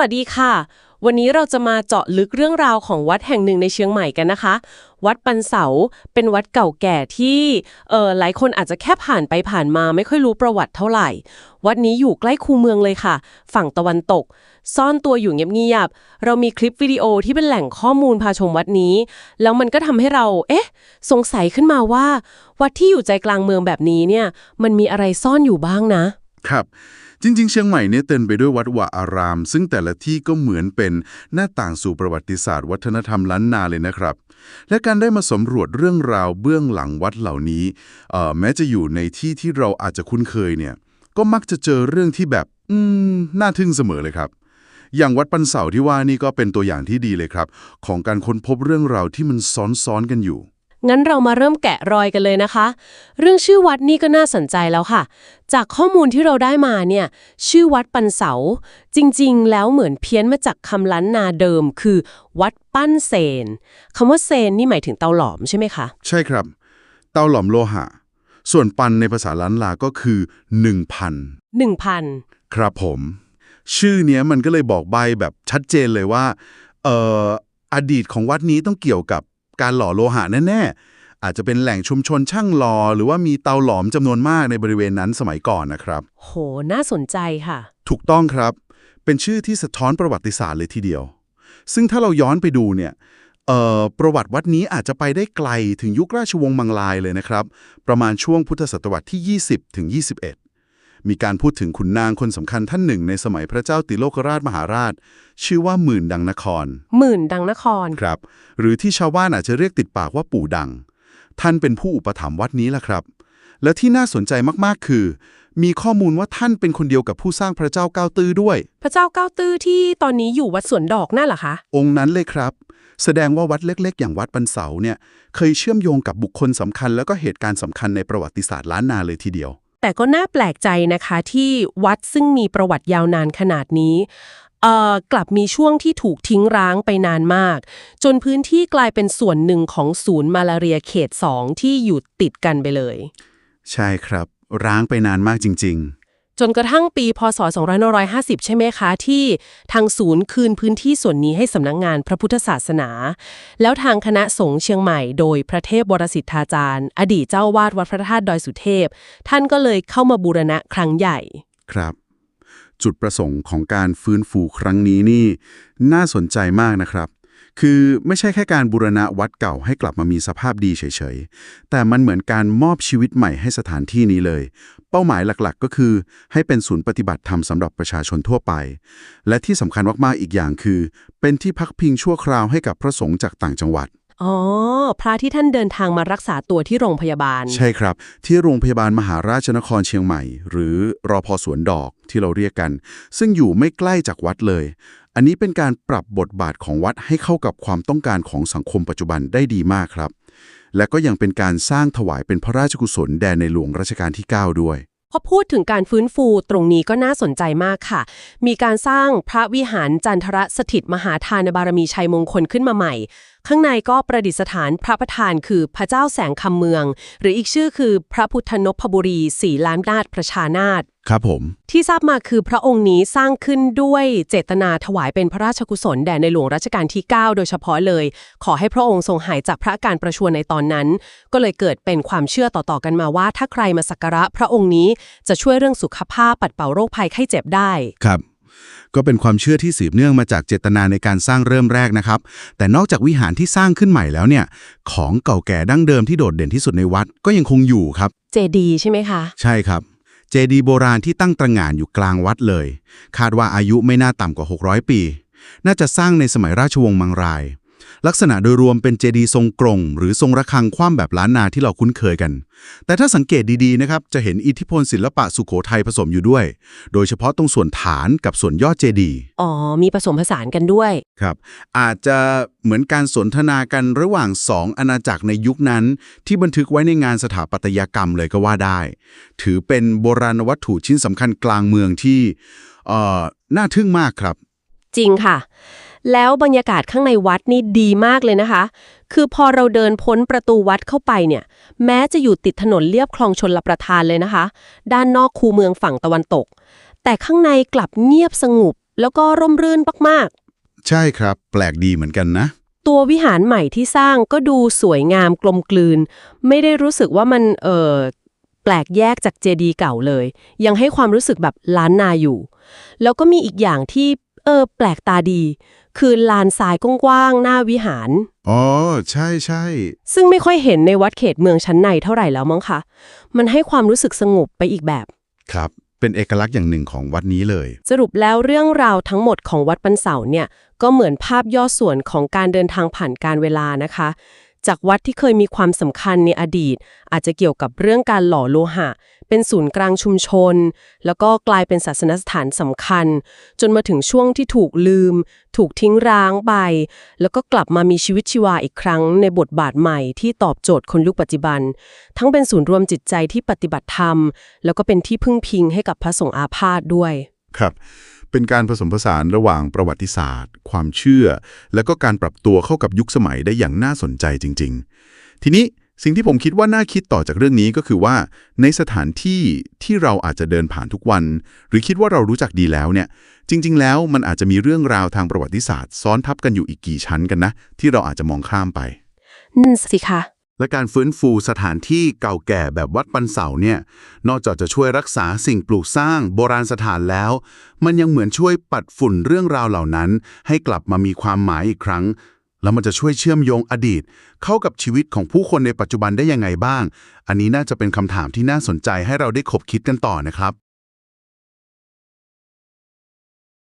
วัสดีค่ะ วันนี้เราจะมาเจาะลึกเรื่องราวของวัดแห่งหนึ่งในเชียงใหม่กันนะคะ วัดปันเสาเป็นวัดเก่าแก่ที่เออหลายคนอาจจะแค่ผ่านไปผ่านมาไม่ค่อยรู้ประวัติเท่าไหร่ วัดนี้อยู่ใกล้คูเมืองเลยค่ะ ฝั่งตะวันตก ซ่อนตัวอยู่เงียบๆเรามีคลิปวิดีโอที่เป็นแหล่งข้อมูลพาชมวัดนี้ แล้วมันก็ทำให้เรา เอ๊ะ สงสัยขึ้นมาว่า วัดที่อยู่ใจกลางเมืองแบบนี้เนี่ย มันมีอะไรซ่อนอยู่บ้างนะ ครับ จริง ๆ เชียงใหม่เนี่ยเต็มไปด้วยวัดวาอาราม ซึ่งแต่ละที่ก็เหมือนเป็นหน้าต่างสู่ประวัติศาสตร์ วัฒนธรรมล้านนาเลยนะครับ และการได้มาสำรวจเรื่องราวเบื้องหลังวัดเหล่านี้แม้จะอยู่ในที่ที่เราอาจจะคุ้นเคยเนี่ยก็มักจะเจอเรื่องที่แบบอืมน่าทึ่งเสมอเลยครับอย่างวัดปันเสาที่ว่านี่ก็เป็นตัวอย่างที่ดีเลยครับ ของการค้นพบเรื่องราวที่มันซ้อนๆกันอยู่ งั้นเรามาเริ่มแกะรอยกันเลยนะคะ เรื่องชื่อวัดนี่ก็น่าสนใจแล้วค่ะ จากข้อมูลที่เราได้มาเนี่ย ชื่อวัดปันเสา จริงๆ แล้วเหมือนเพี้ยนมาจากคำล้านนาเดิม คือ วัดปั้นเซนคำว่าเซนนี่หมายถึงเตาหลอมใช่ไหมคะ ใช่ครับ เตาหลอมโลหะ ส่วนปันในภาษาล้านลาก็คือ 1,000 1,000 ครับผม ชื่อเนี้ยมันก็เลยบอกใบแบบชัดเจนเลยว่าเอ่ออดีตของวัดนี้ต้องเกี่ยวกับ การหล่อโลหะแน่ๆ อาจจะเป็นแหล่งชุมชนช่างหล่อหรือว่ามีเตาหลอมจำนวนมากในบริเวณนั้นสมัยก่อนนะครับ โห น่าสนใจค่ะ ถูกต้องครับ เป็นชื่อที่สะท้อนประวัติศาสตร์เลยทีเดียว ซึ่งถ้าเราย้อนไปดูเนี่ยเอ่อประวัติวัดนี้อาจจะไปได้ไกลถึงยุคราชวงศ์มังลายเลยนะครับ ประมาณช่วงพุทธศตวรรษที่ 20 ถึง 21 มีการพูดถึงขุนนางคนสำคัญท่านหนึ่งในสมัยพระเจ้าติโลกราชมหาราช ชื่อว่าหมื่นดังนคร หมื่นดังนคร ครับ หรือที่ชาวบ้านอาจจะเรียกติดปากว่าปู่ดัง ท่านเป็นผู้อุปถัมภ์วัดนี้แหละครับ และที่น่าสนใจมากๆคือ มีข้อมูลว่าท่านเป็นคนเดียวกับผู้สร้างพระเจ้าก้าวตื้อด้วย พระเจ้าเก้าตื้อที่ตอนนี้อยู่วัดสวนดอกนั่นเหรอคะ องค์นั้นเลยครับ แสดงว่าวัดเล็ก ๆ อย่างวัดปันเสาเนี่ยเคยเชื่อมโยงกับบุคคลสำคัญแล้วก็เหตุการณ์สำคัญในประวัติศาสตร์ล้านนาเลยทีเดียว แต่ก็น่าแปลกใจนะคะที่วัดซึ่งมีประวัติยาวนานขนาดนี้เอ่อกลับมีช่วงที่ถูกทิ้งร้างไปนานมาก จนพื้นที่กลายเป็นส่วนหนึ่งของศูนย์มาลาเรียเขต 2 ที่อยู่ติดกันไปเลย ใช่ครับ ร้างไปนานมากจริง จนกระทั่งปี พศ 2550 ใช่ไหมคะ ที่ทางศูนย์คืนพื้นที่ส่วนนี้ให้สำนักงงานพระพุทธศาสนา แล้วทางคณะสงฆ์เชียงใหม่ โดยพระเทพวรสิทธาจารย์ อดีตเจ้าวาดวัดพระธาตุดอยสุเทพ ท่านก็เลยเข้ามาบูรณะครั้งใหญ่ ครับ จุดประสงค์ของการฟื้นฟูครั้งนี้นี่ น่าสนใจมากนะครับ คือไม่ใช่แค่การบูรณะวัดเก่าให้กลับมามีสภาพดีเฉยๆ แต่มันเหมือนการมอบชีวิตใหม่ให้สถานที่นี้เลย เป้าหมายหลักๆ ก็คือ ให้เป็นศูนย์ปฏิบัติธรรมสำหรับประชาชนทั่วไป และที่สำคัญมากๆอีกอย่างคือ เป็นที่พักพิงชั่วคราวให้กับพระสงฆ์จากต่างจังหวัดอ๋อ พระที่ท่านเดินทางมารักษาตัวที่โรงพยาบาล ใช่ครับ ที่โรงพยาบาลมหาราชนครเชียงใหม่ หรือรอพอสวนดอกที่เราเรียกกัน ซึ่งอยู่ไม่ใกล้จากวัดเลย อันนี้เป็นการปรับบทบาทของวัดให้เข้ากับความต้องการของสังคมปัจจุบันได้ดีมากครับ และก็ยังเป็นการสร้างถวายเป็นพระราชกุศลแด่ในหลวงรัชกาลที่ 9 ด้วยพอพูดถึงการฟื้นฟูตรงนี้ก็น่าสนใจมากค่ะ มีการสร้างพระวิหารจันทรสถิตมหาทานบารมีชัยมงคลขึ้นมาใหม่ ข้างในก็ประดิษฐานพระประธานคือพระเจ้าแสงคำเมือง หรืออีกชื่อคือพระพุทธนพบุรีสีล้านนาถประชานาถครับผม ที่ทราบมาคือพระองค์นี้สร้างขึ้นด้วยเจตนาถวายเป็นพระราชกุศลแด่ในหลวงรัชกาลที่ 9 โดยเฉพาะเลย ขอให้พระองค์ทรงหายจากพระอาการประชวรในตอนนั้น ก็เลยเกิดเป็นความเชื่อต่อๆกันมาว่า ถ้าใครมาสักการะพระองค์นี้จะช่วยเรื่องสุขภาพปัดเป่าโรคภัยไข้เจ็บได้ครับ ก็เป็นความเชื่อที่สืบเนื่องมาจากเจตนาในการสร้างเริ่มแรกนะครับ แต่นอกจากวิหารที่สร้างขึ้นใหม่แล้วเนี่ย ของเก่าแก่ดั้งเดิมที่โดดเด่นที่สุดในวัดก็ยังคงอยู่ครับ เจดีใช่ไหมคะ ใช่ครับ เจดีย์โบราณที่ตั้งตระหง่านอยู่กลางวัดเลย คาดว่าอายุไม่น่าต่ำกว่า 600 ปี น่าจะสร้างในสมัยราชวงศ์มังราย ลักษณะโดยรวมเป็นเจดีย์ทรงกรงหรือทรงระฆังคว่ำแบบล้านนาที่เราคุ้นเคยกัน แต่ถ้าสังเกตดีๆนะครับจะเห็นอิทธิพลศิลปะสุโขทัยผสมอยู่ด้วย โดยเฉพาะตรงส่วนฐานกับส่วนยอดเจดีย์อ๋อ มีผสมผสานกันด้วย ครับ อาจจะเหมือนการสนทนากันระหว่างสองอาณาจักรในยุคนั้น ที่บันทึกไว้ในงานสถาปัตยกรรมเลยก็ว่าได้ ถือเป็นโบราณวัตถุชิ้นสำคัญกลางเมืองที่เอ่อน่าทึ่งมากครับ จริงค่ะ แล้วบรรยากาศข้างในวัดนี่ดีมากเลยนะคะ คือพอเราเดินพ้นประตูวัดเข้าไปเนี่ย แม้จะอยู่ติดถนนเลียบคลองชนลประทานเลยนะคะ ด้านนอกคูเมืองฝั่งตะวันตก แต่ข้างในกลับเงียบสงบแล้วก็ร่มรื่นมากใช่ครับ แปลกดีเหมือนกันนะๆตัววิหารใหม่ที่สร้างก็ดูสวยงามกลมกลืน ไม่ได้รู้สึกว่ามันเออแปลกแยกจากเจดีย์เก่าเลย ยังให้ความรู้สึกแบบล้านนาอยู่ แล้วก็มีอีกอย่างที่เออแปลกตาดี คือลานทรายกว้างๆหน้าวิหาร อ๋อ ใช่ใช่ ซึ่งไม่ค่อยเห็นในวัดเขตเมืองชั้นในเท่าไหร่แล้วมั้งคะ มันให้ความรู้สึกสงบไปอีกแบบ ครับ เป็นเอกลักษณ์อย่างหนึ่งของวัดนี้เลย สรุปแล้วเรื่องราวทั้งหมดของวัดปันเสาเนี่ย ก็เหมือนภาพย่อส่วนของการเดินทางผ่านการเวลานะคะ จากวัดที่เคยมีความสำคัญในอดีต อาจจะเกี่ยวกับเรื่องการหล่อโลหะ เป็นศูนย์กลางชุมชน แล้วก็กลายเป็นศาสนสถานสำคัญ จนมาถึงช่วงที่ถูกลืม ถูกทิ้งร้างไป แล้วก็กลับมามีชีวิตชีวาอีกครั้งในบทบาทใหม่ที่ตอบโจทย์คนยุคปัจจุบัน ทั้งเป็นศูนย์รวมจิตใจที่ปฏิบัติธรรม แล้วก็เป็นที่พึ่งพิงให้กับพระสงฆ์อาพาธด้วย ครับ เป็นการผสมผสานระหว่างประวัติศาสตร์ ความเชื่อ แล้วก็การปรับตัวเข้ากับยุคสมัยได้อย่างน่าสนใจจริง ๆ ทีนี้สิ่งที่ผมคิดว่าน่าคิดต่อจากเรื่องนี้ก็คือว่า ในสถานที่ที่เราอาจจะเดินผ่านทุกวัน หรือคิดว่าเรารู้จักดีแล้วเนี่ย จริง ๆ แล้วมันอาจจะมีเรื่องราวทางประวัติศาสตร์ ซ้อนทับกันอยู่อีกกี่ชั้นกันนะ ที่เราอาจจะมองข้ามไปนั่นสิคะ และการฟื้นฟูสถานที่เก่าแก่แบบวัดปันเสาเนี่ย นอกจากจะช่วยรักษาสิ่งปลูกสร้างโบราณสถานแล้ว มันยังเหมือนช่วยปัดฝุ่นเรื่องราวเหล่านั้น ให้กลับมามีความหมายอีกครั้ง แล้วมันจะช่วยเชื่อมโยงอดีต เข้ากับชีวิตของผู้คนในปัจจุบันได้ยังไงบ้าง อันนี้น่าจะเป็นคำถามที่น่าสนใจให้เราได้คบคิดกันต่อนะครับ